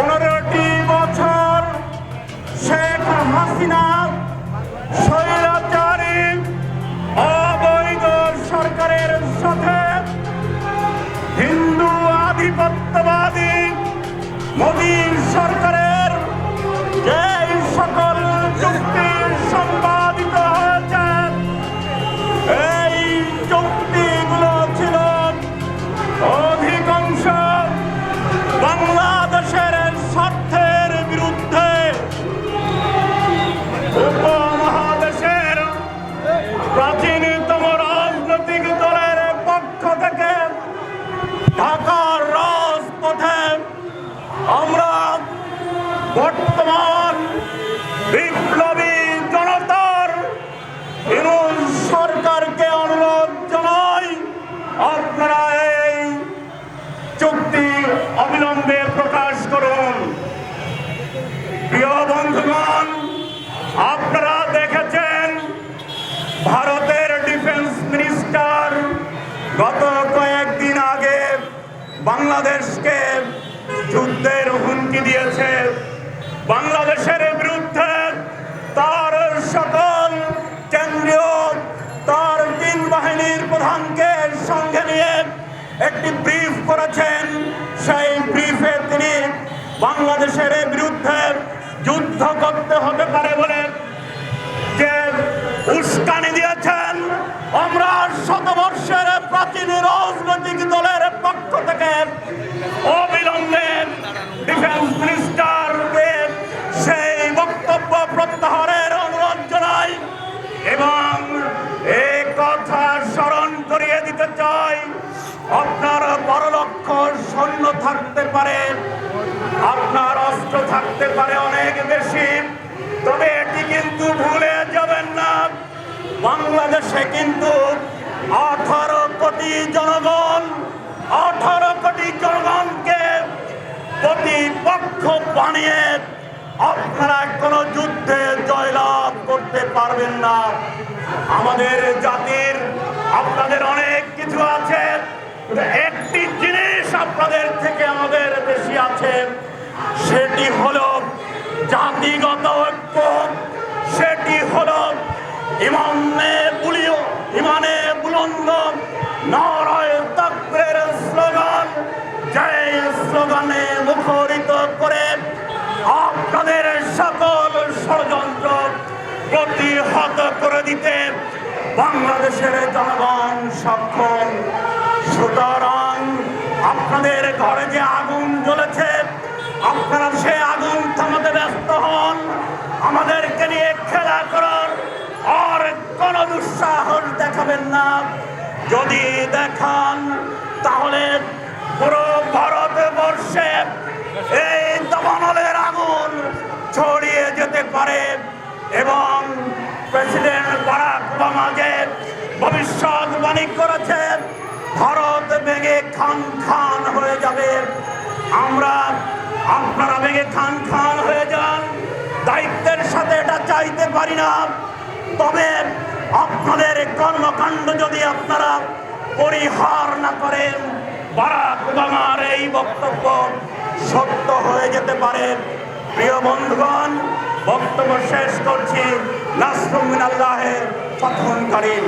পনেরোটি বছর শেখ হাসিনা স্বৈরাচারী অবৈধ সরকারের সাথে হিন্দু আধিপত্যবাদী মোদীর সরকারের আমরা বর্তমান বিপ্লবী জনতার সরকারকে অনুরোধ জানাই, আপনারা এই চুক্তি অবিলম্বে প্রকাশ করুন। প্রিয় বন্ধুগণ, আপনারা দেখেছেন ভারতের ডিফেন্স মিনিস্টার গত কয়েকদিন আগে বাংলাদেশকে যুদ্ধের হুমকি দিয়েছে বাংলাদেশের বিরুদ্ধে তার সকল কেন্দ্রীয়, তার তিন বাহিনীর প্রধানকে সঙ্গে নিয়ে একটি ব্রিফ করেছেন। সেই ব্রিফে তিনি বাংলাদেশের বিরুদ্ধে যুদ্ধ করতে হতে পারে বলে যে উস্কানি দিয়েছেন। আমরা শতবর্ষের প্রাচীন অস্ত্র থাকতে পারে অনেক বেশি। তবে এটি কিন্তু ভুলে যাবেন না। বাংলাদেশে কিন্তু আঠারো কোটি জনগণ, আঠারো কোটি জনগণকে প্রতিপক্ষ বানিয়ে আপনারা কোনো যুদ্ধে জয়লাভ করতে পারবেন না। আমাদের জাতির আপনাদের অনেক কিছু আছে একটি জিনিস আপনাদের থেকে আমাদের বেশি আছে। সেটি হল জাতিগত ঐক্য। সেটি হল ইমানে বুলিও ইমানে বুলন্দ, নরয় তক্রের স্লোগান। যে স্লোগানে মুখরিত করে আপনাদের সকল ষড়যন্ত্র প্রতিহত করে দিতে বাংলাদেশের জনগণ সক্ষম। সুতরাং আপনাদের ঘরে যে আগুন জ্বলেছে আপনারা সে আগুন থামাতে ব্যস্ত হন। আমাদেরকে নিয়ে খেলা করার আর কোন দুঃসাহস দেখাবেন না। যদি দেখান, তাহলে পুরো ভারতবর্ষে এই দমনলের আগুন ছড়িয়ে যেতে পারে এবং প্রেসিডেন্ট বারাক ওবামা যে ভবিষ্যৎবাণী করেছে ভারত ভেঙে খান খান হয়ে যাবে। আমরা আপনারা ভেঙে খান খান হয়ে যান। দায়িত্বের সাথে এটা চাইতে পারি না। তবে আপনাদের কর্মকাণ্ড যদি আপনারা পরিহার না করেন, বারাক ওবামার এই বক্তব্য সত্য হয়ে যেতে পারে। প্রিয় বন্ধুগণ, বক্তব্য শেষ করছি। নাসরুমিন আল্লাহের ফতহুন করিম